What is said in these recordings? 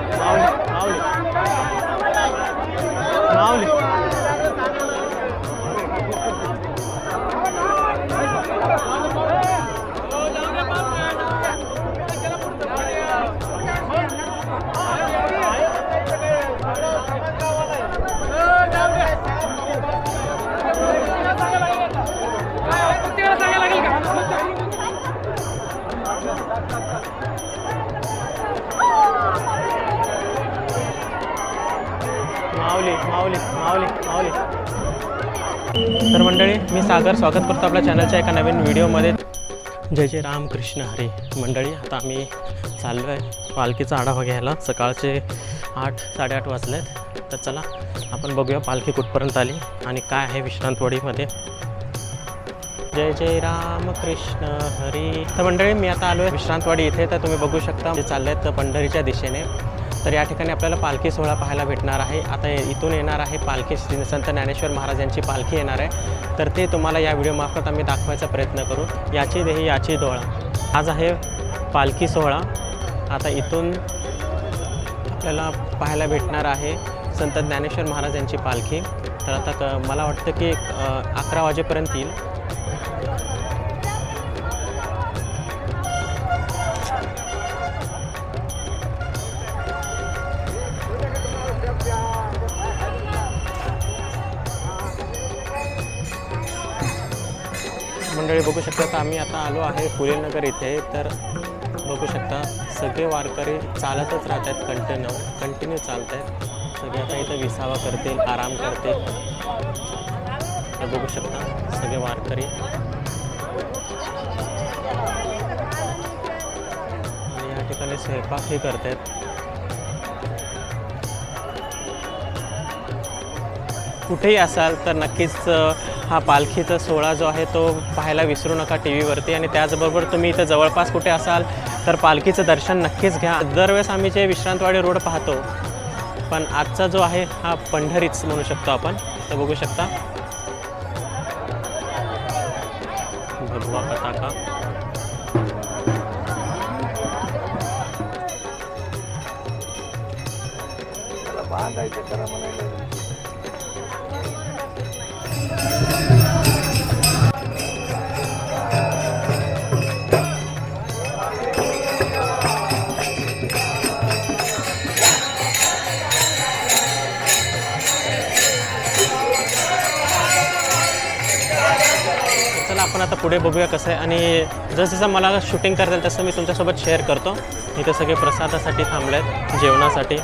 Wow. मी सागर स्वागत करतो आपल्या चॅनलच्या एका नवीन व्हिडिओमध्ये जय जय राम कृष्ण हरी. मंडळी आता आम्ही चाललो आहे पालखीचा आढावा घ्यायला. सकाळचे आठ साडेआठ वाजले आहेत तर चला आपण बघूया पालखी कुठपर्यंत आली आणि काय आहे विश्रांतवाडीमध्ये. जय जय राम कृष्ण हरी. तर मंडळी मी आता आलो आहे विश्रांतवाडी इथे तर तुम्ही बघू शकता. जे चालले आहेत पंढरीच्या दिशेने. तर या ठिकाणी आपल्याला पालखी सोहळा पाहायला भेटणार आहे. आता इथून येणार आहे पालखी श्री संत ज्ञानेश्वर महाराज यांची पालखी येणार आहे. तर ते तुम्हाला या व्हिडिओमार्फत आम्ही दाखवायचा प्रयत्न करू. याची देही याची डोळा. आज आहे पालखी सोहळा. आता इथून आपल्याला पाहायला भेटणार आहे संत ज्ञानेश्वर महाराज यांची पालखी. तर आता क मला वाटतं की अकरा वाजेपर्यंत येईल. मंडळी बघू शकता तर आम्ही आता आलो आहे फुलेनगर इथे. तर बघू शकता सगळे वारकरी चालतच राहत आहेत कंटिन्यू कंटिन्यू चालत आहेत सगळे आता इथं विसावा करतील आराम करतील. तर बघू शकता सगळे वारकरी. आणि या ठिकाणी स्वयंपाकही करत आहेत कुठेही असाल तर नक्कीच हा पालखीचा सोहळा जो आहे तो पाहायला विसरू नका टी व्हीवरती आणि त्याचबरोबर तुम्ही इथं जवळपास कुठे असाल तर पालखीचं दर्शन नक्कीच घ्या. दरवेळेस आम्ही जे विश्रांतवाडी रोड पाहतो पण आजचा जो आहे हा पंढरीच म्हणू शकतो आपण. तर बघू शकता. भगवा पताका. चला आपण आता पुढे बघूया कसं आहे. आणि जसं मला शूटिंग करता येईल तसं मी तुमच्यासोबत शेअर करतो. इथं सगळे प्रसादासाठी थांबले आहेत जेवणासाठी.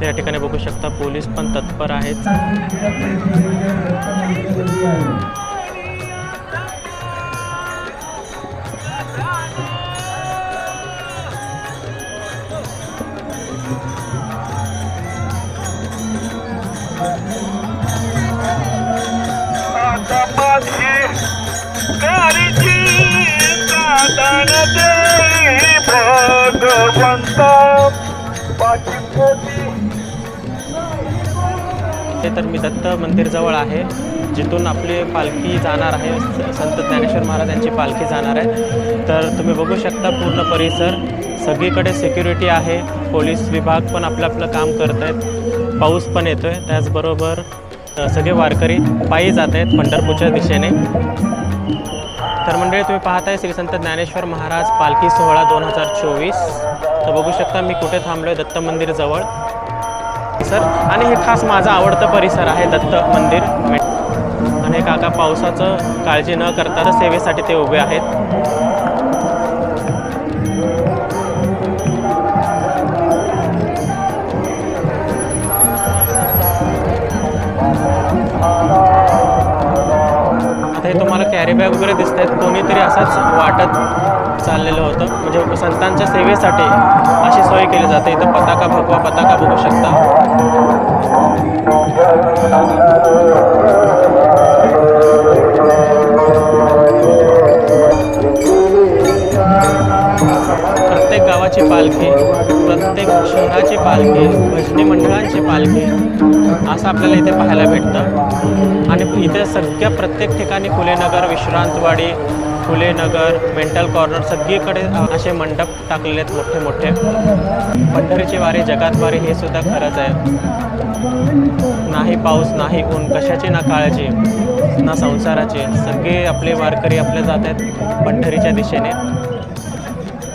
त्या ठिकाणी बघू शकता पोलीस पण तत्पर आहेत. हे तर मी दत्त मंदिरजवळ आहे. जिथून आपली पालखी जाणार आहे. संत ज्ञानेश्वर महाराजांची पालखी जाणार आहे. तर तुम्ही बघू शकता पूर्ण परिसर. सगळीकडे सिक्युरिटी आहे. पोलीस विभाग पण आपलं आपलं काम करत आहेत पाऊस पण येतो आहे त्याचबरोबर सगळे वारकरी पायी जात आहेत पंढरपूरच्या दिशेने. तर मंडळी तुम्ही पाहताय श्री संत ज्ञानेश्वर महाराज पालखी सोहळा दोन हजार चोवीस. तर बघू शकता मी कुठे थांबलो आहे दत्त मंदिरजवळ सर आणि हे खास माझा आवडतं परिसर आहे दत्त मंदिर. आणि काका पावसाचं काळजी न करता सेवेसाठी ते उभे आहेत. हे तुम्हाला कॅरीबॅग वगैरे दिसत आहेत कोणीतरी असंच वाटत चाललेलं होतं. म्हणजे संतांच्या सेवेसाठी अशी सोय केली जाते. इथं पताका भगवा पताका बघू शकता. प्रत्येक गावाची पालखी प्रत्येक शहराची पालखी भजनी मंडळांची पालखी असं आपल्याला इथे पाहायला भेटतं. आणि इथे सगळ्या प्रत्येक ठिकाणी फुलेनगर विश्रांतवाडी फुलेनगर मेंटल कॉर्नर सगळीकडे असे मंडप टाकलेले आहेत मोठे मोठे. पंढरीची वारी जगात वारी हे सुद्धा खरंच आहे. नाही पाऊस नाही ऊन कशाची ना काळजी ना संसाराची. सगळे आपले वारकरी आपले जात आहेत पंढरीच्या दिशेने.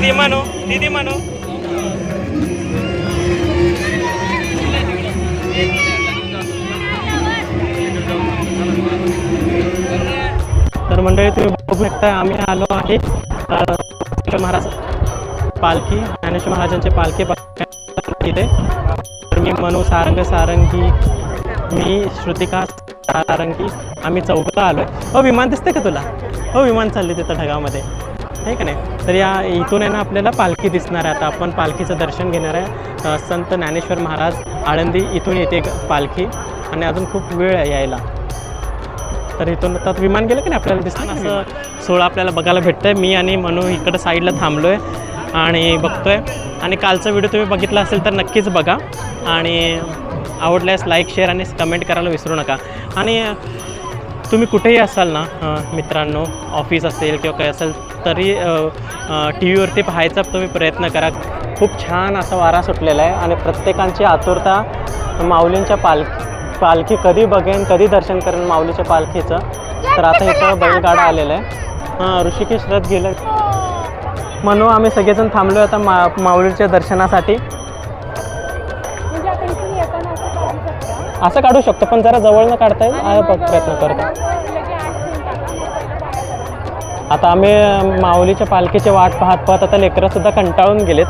दीदी म्हणू दीदी म्हणू तर मंडळी तुम्ही बघू शकता आम्ही आलो आहे महाराज पालखी ज्ञानेश्वर महाराजांचे पालखी इथे. तर मी मनू सारंग सारंगी मी श्रुतिका सारंगी आम्ही चौकला आलो आहे हो विमान दिसते का तुला? हो विमान चालले तिथं ढगामध्ये. आहे का नाही? तर या इथून आहे ना आपल्याला पालखी दिसणार आहे. आता आपण पालखीचं दर्शन घेणार आहे. संत ज्ञानेश्वर महाराज आळंदी इथून येते पालखी. आणि अजून खूप वेळ आहे यायला. तर इथून आता विमान गेलं की नाही आपल्याला दिसतं? असं सोहळा आपल्याला बघायला भेटतं आहे मी आणि मनू इकडं साईडला थांबलो आहे आणि बघतो आहे आणि कालचा व्हिडिओ तुम्ही बघितला असेल तर नक्कीच बघा. आणि आवडल्यास लाईक शेअर आणि कमेंट करायला विसरू नका. आणि तुम्ही कुठेही असाल ना मित्रांनो ऑफिस असेल किंवा काही असेल तरी टी व्हीवरती पाहायचा तुम्ही प्रयत्न करा. खूप छान असा वारा सुटलेला आहे आणि प्रत्येकांची आतुरता माऊलींच्या पाल पालखी कधी बघेन कधी दर्शन करेन माऊलीच्या पालखीचं. तर आता इथं बैलगाडा आलेला आहे. हां ऋषिकेश रथ गेलं. म्हणून आम्ही सगळेजण थांबलो आता मा माऊलीच्या दर्शनासाठी. असं काढू शकता? पण जरा जवळ न काढता येईल प्रयत्न करतो. आता आम्ही माऊलीच्या पालखीची वाट पाहत पाहत आता लेकरंसुद्धा कंटाळून गेलेत.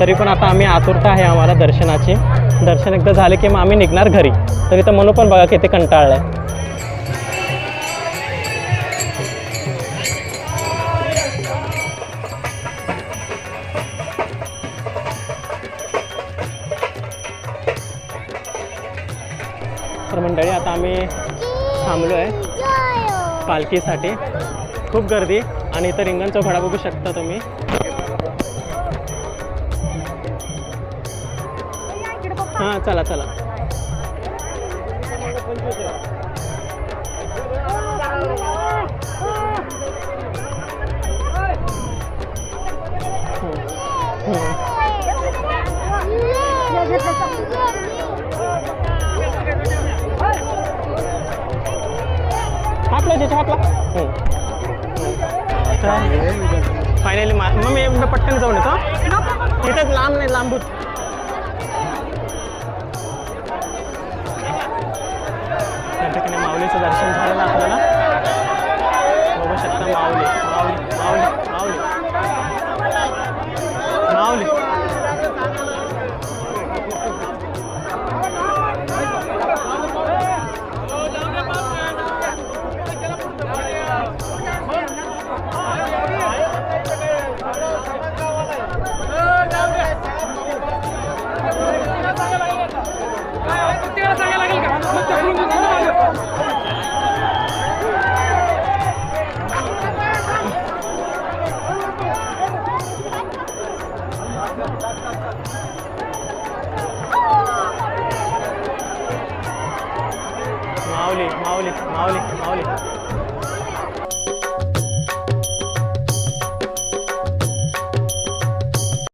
तरी पण आता आम्ही आतुरता आहे आम्हाला दर्शनाची. दर्शन एकदा झाले की मग आम्ही निघणार घरी. तर इथं म्हणू पण बघा किती कंटाळलं आहे तर मंडळी आता आम्ही थांबलो आहे पालखीसाठी. खूप गर्दी आणि इथं रिंगण चौघडा बघू शकता तुम्ही हां चला चला हम्म. हम्म. हातला हो तर फायनली मा मग मी एकदा पटकन जाऊन येतो हं? इथंच लांब नाही लांबूच त्या ठिकाणी माऊलीचं दर्शन झालेलं आपल्याला. बघू शकता माऊली. 好礼，好礼。